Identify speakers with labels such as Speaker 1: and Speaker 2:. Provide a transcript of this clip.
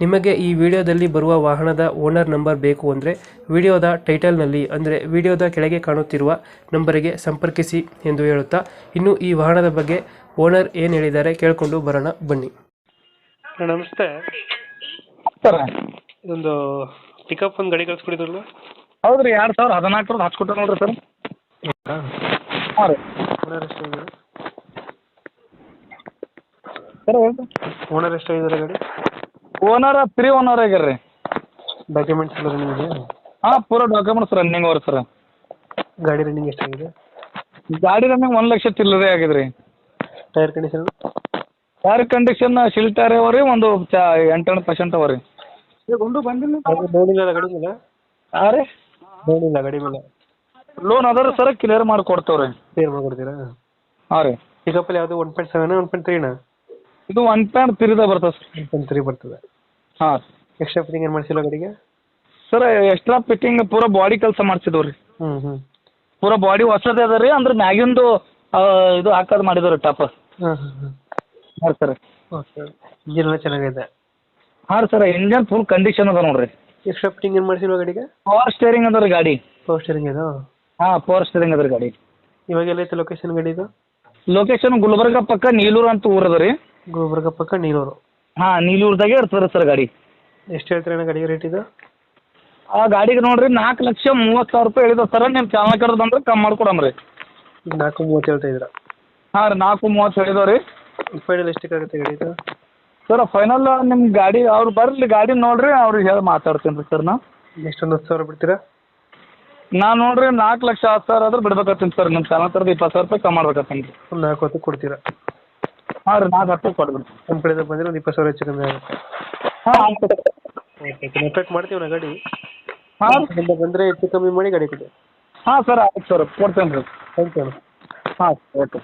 Speaker 1: ನಿಮಗೆ ಈ ವಿಡಿಯೋದಲ್ಲಿ ಬರುವ ವಾಹನದ ಓನರ್ ನಂಬರ್ ಬೇಕು ಅಂದರೆ ವಿಡಿಯೋದ ಟೈಟಲ್ನಲ್ಲಿ ಅಂದರೆ ವಿಡಿಯೋದ ಕೆಳಗೆ ಕಾಣುತ್ತಿರುವ ನಂಬರಿಗೆ ಸಂಪರ್ಕಿಸಿ ಎಂದು ಹೇಳುತ್ತಾ ಇನ್ನು ಈ ವಾಹನದ ಬಗ್ಗೆ ಓನರ್ ಏನು ಹೇಳಿದ್ದಾರೆ ಕೇಳಿಕೊಂಡು ಬರೋಣ ಬನ್ನಿ. ನಮಸ್ತೆ.
Speaker 2: ಸರ್.
Speaker 1: ಇದೊಂದು ಪಿಕಪ್ ಒಂದು ಗಾಡಿ ಕಳಿಸ್ಕೊಡಿದ್ರಲ್ಲ?
Speaker 2: ಹೌದ್ರಿ ಎರಡು ಸಾವಿರ ಹದಿನಾಲ್ಕರದ್ದು ಹಚ್ಕೊಟ್ಟ ನೋಡ್ರಿ ಸರ್. ಹಾಂ. ರೀ.
Speaker 1: ಓನರ್ ಎಷ್ಟಾಗಿದೆ
Speaker 2: ಸರ್
Speaker 1: ಓನರ್ ಎಷ್ಟಾಗಿದ್ದಾರೆ ಗಾಡಿ?
Speaker 2: ಓನರ್ ತ್ರೀ ಓನರ್ ಆಗ್ಯಾರ ರೀ
Speaker 1: ಡಾಕ್ಯುಮೆಂಟ್ಸ್ ಎಲ್ಲ ನಿಮಗೆ
Speaker 2: ಹಾಂ ಪೂರ ಡಾಕ್ಯುಮೆಂಟ್ಸ್ ರನ್ನಿಂಗ್ ಅವ್ರಿ ಸರ್
Speaker 1: ಗಾಡಿ ರನ್ನಿಂಗ್ ಎಷ್ಟಾಗಿದೆ?
Speaker 2: ಗಾಡಿ ರನ್ನಿಂಗ್ ಒಂದು ಲಕ್ಷ ಚಿಲ್ಲರೆ ಆಗಿದೆ ರೀ
Speaker 1: ಟೈರ್ ಕಂಡೀಷನ್
Speaker 2: ಟೈರ್ ಕಂಡೀಷನ್ ಶಿಲ್ ಟೈರ್ ಅವ ರೀ ಒಂದು ಚಾ ಎಂಟು ಪರ್ಸೆಂಟ್ ಅವ ರೀ ಒಂದು ಬಂದಿಲ್ಲ.
Speaker 1: ನೋಡಿಲ್ಲ ಗಾಡಿ ಮೇಲೆ?
Speaker 2: ಹಾಂ ರೀ?
Speaker 1: ನೋಡಿಲ್ಲ ಗಾಡಿ ಮೇಲೆ?
Speaker 2: ಲೋನ್ ಅದಾರ ಸರ್ ಕ್ಲಿಯರ್ ಮಾಡಿ ಕೊಡ್ತೇವೆ ರೀ
Speaker 1: ಕ್ಲಿಯರ್ ಮಾಡ್ಕೊಡ್ತೀರಾ
Speaker 2: ಹಾಂ ರೀ.
Speaker 1: ಪಿಕಪ್ಪಲ್ಲಿ ಯಾವುದು one point seven one point ತ್ರೀನಾ
Speaker 2: ಇದು ಒನ್ ಪಾಯಿಂಟ್ ತ್ರೀದ ಬರ್ತದೆ ಸರ್
Speaker 1: ಒನ್ ಪಾಯಿಂಟ್ ತ್ರೀ ಬರ್ತದೆ.
Speaker 2: ಹಾಂ.
Speaker 1: ಎಕ್ಸ್ಟ್ರಾ ಫಿಟ್ಟಿಂಗ್ ಏನು ಮಾಡಿಸಿಲ್ಲ ಗಾಡಿಗೆ?
Speaker 2: ಸರ್ ಎಕ್ಸ್ಟ್ರಾ ಫಿಟ್ಟಿಂಗ್ ಪೂರ ಬಾಡಿ ಕೆಲಸ ಮಾಡ್ಸಿದ್ವು ರೀ.
Speaker 1: ಹ್ಞೂ ಹ್ಞೂ
Speaker 2: ಪೂರ ಬಾಡಿ ಹೊಸದೇ ಅದ ರೀ ಅಂದ್ರೆ ಮ್ಯಾಗಿಂದು ಇದು ಹಾಕೋದು ಮಾಡಿದ್ರು ಟಾಪ್
Speaker 1: ಹಾಂ ಹಾಂ ಹಾಂ
Speaker 2: ಹಾಂ ಸರ್.
Speaker 1: ಓಕೆ ಇಂಜಿನ್ ಎಲ್ಲ ಚೆನ್ನಾಗೈತೆ.
Speaker 2: ಹಾಂ ಸರ್ ಇಂಜನ್ ಫುಲ್ ಕಂಡೀಷನ್ ಅದ ನೋಡ್ರಿ.
Speaker 1: ಎಕ್ಸ್ಟ್ರಾ ಫಿಟ್ಟಿಂಗ್ ಏನು ಮಾಡಿಸಿಲ್ವ ಗಾಡಿಗೆ?
Speaker 2: ಪವರ್ ಸ್ಟೇರಿಂಗ್ ಅದ ರೀ ಗಾಡಿ.
Speaker 1: ಪವರ್ ಸ್ಟೇರಿಂಗ್ ಇದು
Speaker 2: ಹಾಂ ಪವರ್ ಸ್ಟೇರಿಂಗ್ ಅದ ರೀ ಗಾಡಿ.
Speaker 1: ಇವಾಗ ಎಲ್ಲೈತೆ ಲೊಕೇಶನ್ ಗಾಡಿದು
Speaker 2: ಲೊಕೇಶನ್ ಗುಲ್ಬರ್ಗ ಪಕ್ಕ ನೀಲೂರು ಅಂತ ಊರು ಅದ ರೀ.
Speaker 1: ಗುಲ್ಬರ್ಗ ಪಕ್ಕ ನೀಲೂರು.
Speaker 2: ಹಾಂ ನೀಲೂರ್ದಾಗೆ ಇರ್ತದೆ ಸರ್ ಗಾಡಿ.
Speaker 1: ಎಷ್ಟು ಹೇಳ್ತೀರಣ್ಣ ಗಾಡಿ ರೇಟ್ ಇದು?
Speaker 2: ಆ ಗಾಡಿಗೆ ನೋಡ್ರಿ ನಾಲ್ಕು ಲಕ್ಷ ಮೂವತ್ತು ಸಾವಿರ ರೂಪಾಯಿ ಹೇಳಿದ ಸರ್ ನಿಮ್ಮ ಚಾನಲ್ ಕಡೆ ಬಂದ್ರೆ ಕಮ್ಮಿ ಮಾಡ್ಕೊಡಮ್ ರೀ
Speaker 1: ನಾಲ್ಕು ಮೂವತ್ತು ಹೇಳ್ತಾ ಇದ್ದೀರಾ?
Speaker 2: ಹಾಂ ರೀ ನಾಲ್ಕು ಮೂವತ್ತು ಹೇಳಿದಾವೆ ರೀ.
Speaker 1: ಫೈನಲ್ ಎಷ್ಟಕ್ಕಾಗುತ್ತೆ ಗಾಡಿ ಇದು
Speaker 2: ಸರ್ ಫೈನಲ್ ನಿಮ್ಮ ಗಾಡಿ ಅವ್ರು ಬರಲಿ ಗಾಡಿ ನೋಡ್ರಿ ಅವ್ರಿಗೆ ಹೇಳಿ ಮಾತಾಡ್ತೀನಿ ರೀ ಸರ್ ನಾ
Speaker 1: ಎಷ್ಟೊಂದು ಹತ್ತು ಸಾವಿರ ಬಿಡ್ತೀರಾ?
Speaker 2: ನಾ ನೋಡ್ರಿ ನಾಲ್ಕು ಲಕ್ಷ ಹತ್ತು ಸಾವಿರ ಆದ್ರೆ ಬಿಡ್ಬೇಕಾಗ್ತೀನಿ ಸರ್ ನಿಮ್ಮ ಚಾನಲ್ ಇಪ್ಪತ್ತು ಸಾವಿರ ರೂಪಾಯಿ ಕಮ್ಮಿ ಮಾಡ್ಬೇಕಾಗ್ತೀನಿ ರೀ.
Speaker 1: ಒಂದು ನಾಲ್ಕು ಹೊತ್ತು ಕೊಡ್ತೀರಾ?
Speaker 2: ಹಾಂ ರೀ ನಾಲ್ಕು ಹತ್ತು ಕೊಡ್ಬಿಡಿ
Speaker 1: ನಮ್ಮ ಕಡೆಯಿಂದ ಬಂದರೆ ಒಂದು ಇಪ್ಪತ್ತು ಸಾವಿರ ಹೆಚ್ಚು ಕಮ್ಮಿ ಆಗುತ್ತೆ.
Speaker 2: ಹಾಂ ಆಯ್ತು.
Speaker 1: ಓಕೆ ಮಾಡ್ತೀವಿ ನಾ ಗಾಡಿ.
Speaker 2: ಹಾಂ?
Speaker 1: ಬಂದರೆ ಹೆಚ್ಚು ಕಮ್ಮಿ ಮಾಡಿ ಗಾಡಿ ಕೊಡಿ.
Speaker 2: ಹಾಂ ಸರ್ ಆಯ್ತು ಸರ್. ಕೊಡ್ತೇನೆ ರೀ
Speaker 1: ಥ್ಯಾಂಕ್ ಯು
Speaker 2: ಹಾಂ ಓಕೆ.